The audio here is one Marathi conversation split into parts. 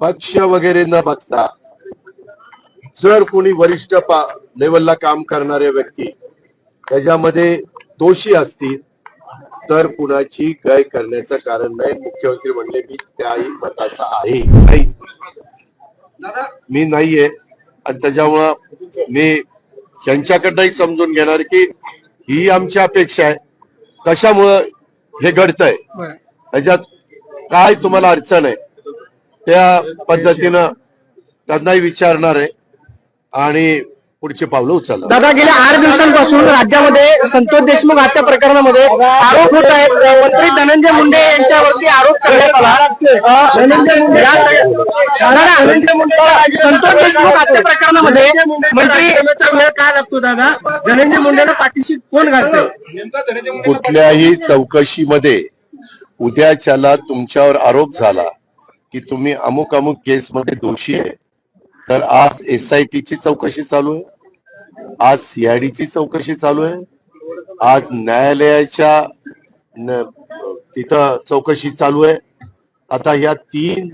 पक्ष वगैरे न बघता जर कोणी वरिष्ठ पा लेवलला काम करणारे व्यक्ती त्याच्यामध्ये दोषी असतील तर कुणाची गय करण्याचं कारण नाही. मुख्यमंत्री म्हणले की त्याही मताचा आहे. नाही. मी नाहीये. आणि त्याच्यामुळं मी त्यांच्याकडनंही समजून घेणार की ही आमची अपेक्षा आहे. कशामुळं हे घडतंय? ह्याच्यात काय तुम्हाला अडचण आहे? त्या पद्धतीनं त्यांनाही विचारणार आहे आणि पुढची पावलं उचलणार. दादा गेल्या आठ दिवसांपासून राज्यामध्ये संतोष देशमुख हत्या प्रकरणामध्ये आरोप होत आहेत. मंत्री धनंजय मुंडे यांच्यावरती आरोप करण्यात आला. धनंजय मुंडे संतोष देशमुख हत्या प्रकरणामध्ये मंत्री वेळ काय लागतो दादा धनंजय मुंडेला पाठीशी कोण घालतंय कुठल्याही चौकशीमध्ये उद्याच्याला तुमच्यावर आरोप झाला. की तुम्ही अमुक अमुक केसमध्ये दोषी आहे. तर आज एस आय ची चौकशी चालू आहे. आज सीआयडीची चौकशी चालू आहे. आज न्यायालयाच्या तिथं चौकशी चालू आहे. आता या तीन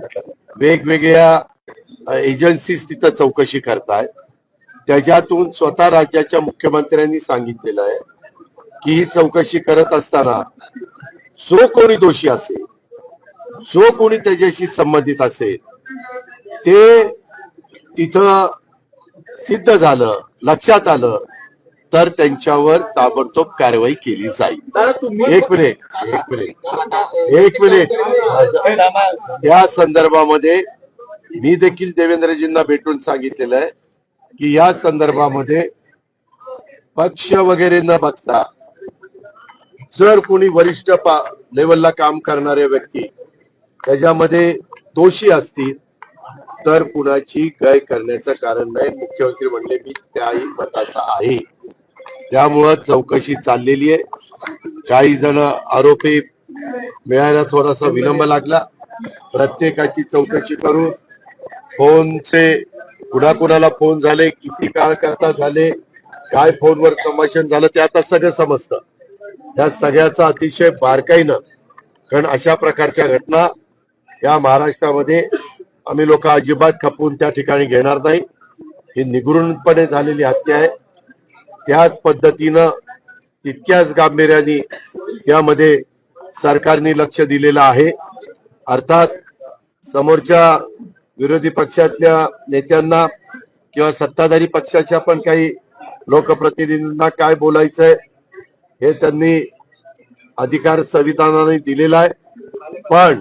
वेगवेगळ्या एजन्सीज तिथं चौकशी करतायत त्याच्यातून स्वतः राज्याच्या मुख्यमंत्र्यांनी सांगितलेलं आहे की ही चौकशी करत असताना जो कोणी दोषी असेल जो कोणी त्याच्याशी संबंधित असेल ते तिथं सिद्ध झालं लक्षात आलं तर त्यांच्यावर ताबडतोब कारवाई केली जाईल. एक मिनिट एक मिनिट एक मिनिट या संदर्भामध्ये मी देखील देवेंद्रजींना भेटून सांगितलेलं आहे की या संदर्भामध्ये पक्ष वगैरे न बघता जर कोणी वरिष्ठ पा लेवलला काम करणाऱ्या व्यक्ती त्याच्यामध्ये दोषी असतील तर कुणाची गय करण्याचं कारण नाही. मुख्यमंत्री म्हणले मी त्याही मताचा आहे. त्यामुळं चौकशी चाललेली आहे. काही जण आरोपी मिळायला थोडासा विलंब लागला. प्रत्येकाची चौकशी करून फोनचे कुणाकुणाला फोन झाले किती काळ करता झाले काय फोनवर संभाषण झालं ते आता सगळं समजतं. या सगळ्याचा अतिशय बारकाईनं कारण अशा प्रकारच्या घटना या महाराष्ट्रामध्ये आम्ही लोक अजिबात खपवून त्या ठिकाणी घेणार नाही. ही निगृणपणे झालेली हत्या आहे. त्याच पद्धतीनं तितक्याच गांभीर्याने यामध्ये सरकारने लक्ष दिलेलं आहे. अर्थात समोरच्या विरोधी पक्षातल्या नेत्यांना किंवा सत्ताधारी पक्षाच्या पण काही लोकप्रतिनिधींना काय बोलायचंय हे त्यांनी अधिकार संविधानाने दिलेला आहे. पण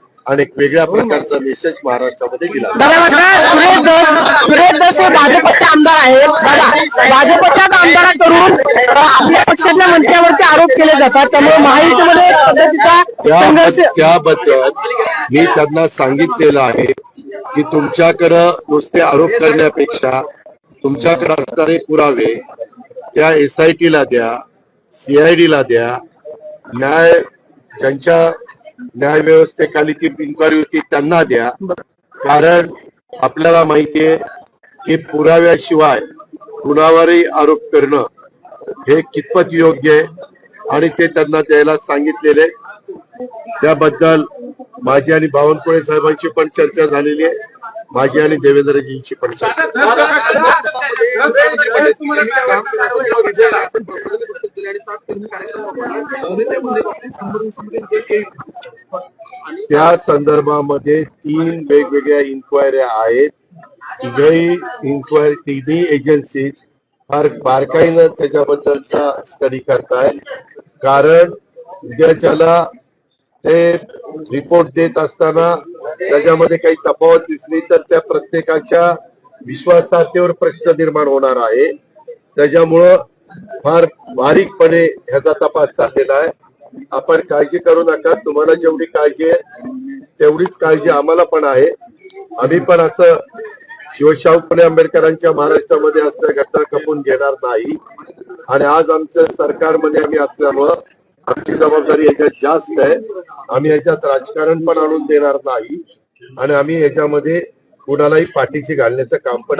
आणि एक वेगळ्या प्रकारचा मेसेज महाराष्ट्रामध्ये दिला. सुरेश दस सुरेश दस हे भाजपचे आमदार आहेत. दादा भाजपच्याच आमदाराकडून आपल्या पक्षातल्या मंत्र्यावरती आरोप केले जातात. त्यामुळे महायुतीमध्ये पद्धतीचा संघर्ष त्याबद्दल मी त्यांना सांगितलेलं आहे की तुमच्याकडं नुसते आरोप करण्यापेक्षा तुमच्याकडे असणारे पुरावे त्या एस आय टीला द्या सीआयडी ला द्या. न्याय ज्यांच्या न्याय व्यवस्थेखाली ती इन्क्वायरी होती त्यांना द्या कारण आपल्याला माहितीये की पुराव्याशिवाय कुणावरही आरोप करणं हे कितपत योग्य आहे आणि ते त्यांना द्यायला सांगितलेले त्याबद्दल माझी आणि बावनकुळे साहेबांची पण चर्चा झालेली आहे माझी आणि देवेंद्रजींची पण चर्चा त्या संदर्भामध्ये तीन वेगवेगळ्या इन्क्वायऱ्या आहेत. तिघही इन्क्वायरी तिघही एजन्सीज फार बारकाईनं त्याच्याबद्दलचा स्टडी करतायत. कारण उद्याच्याला ते रिपोर्ट देत असताना त्याच्यामध्ये काही तफावत दिसली तर त्या प्रत्येकाच्या विश्वासार्हतेवर प्रश्न निर्माण होणार आहे. त्याच्यामुळं फार बारीकपणे ह्याचा तपास चाललेला आहे. आपण काळजी करू नका. तुम्हाला जेवढी काळजी आहे तेवढीच काळजी आम्हाला पण आहे. आम्ही पण असं शिवशाहू फुले आंबेडकरांच्या महाराष्ट्रामध्ये असल्या घटना खपून घेणार नाही. आणि आज आमच्या सरकारमध्ये आम्ही असल्यामुळं आमची जबाबदारी याच्यात जास्त आहे. आम्ही याच्यात राजकारण पण आणून देणार नाही. आणि आम्ही याच्यामध्ये कुणालाही पाठीशी घालण्याचं काम पण.